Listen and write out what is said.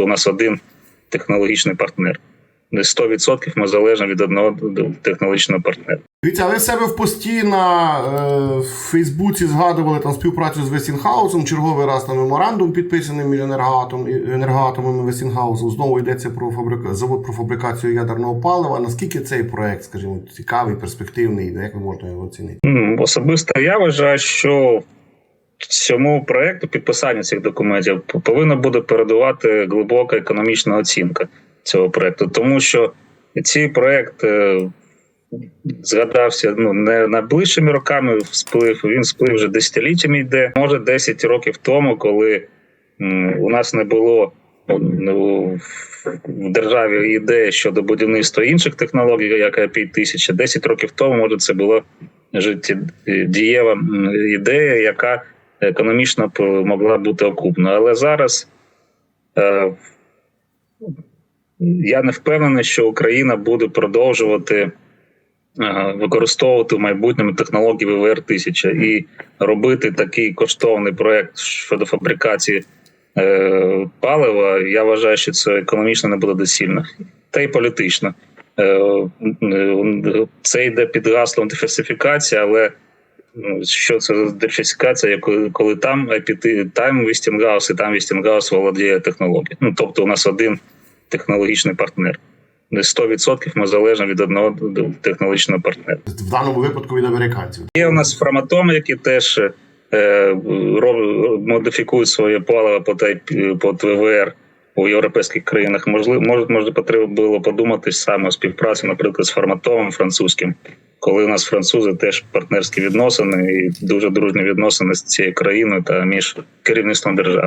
тобто у нас один технологічний партнер. Не 100% ми залежимо від одного технологічного партнера. Дивіться, в себе в пості на е, в Фейсбуці згадували там співпрацю з Вестінхаусом. Черговий раз там меморандум підписаний між енергоатом, енергоатомом і Вестінхаусом. Знову йдеться про фабрика, завод про фабрикацію ядерного палива. Наскільки цей проект, скажімо, цікавий, перспективний, як ви можете його оцінити? Ну, Особисто я вважаю, що цьому проекту підписання цих документів повинна буде передувати глибока економічна оцінка цього проекту, тому що цей проект е, згадався ну не найближчими роками сплив. Він сплив вже десятиліттями йде. Може 10 років тому, коли у нас не було ну, в державі ідеї щодо будівництва інших технологій, як IP-1000. 10 років тому, може, це було життєдієва ідея, яка економічно могла бути окупна. Але зараз е, я не впевнений, що Україна буде продовжувати е, використовувати в майбутньому технології ВВР 1000 і робити такий коштовний проект щодо фабрикації е, палива. Я вважаю, що це економічно не буде доцільно, та й політично. Е, е, Це йде під гаслом диверсифікація, але що це за диверсифікація, коли, там IPT, там Westinghouse і там Westinghouse володіє технологією. Ну тобто, у нас один технологічний партнер. Не 100% ми залежимо від одного технологічного партнера. В даному випадку від американців. Є у нас фраматоми, які теж е, роб- модифікують своє паливо по по ВВР у європейських країнах. Можливо, може, може потрібно було подумати саме о співпраці, наприклад, з фарматомом французьким, коли у нас французи теж партнерські відносини і дуже дружні відносини з цією країною та між керівництвом держави.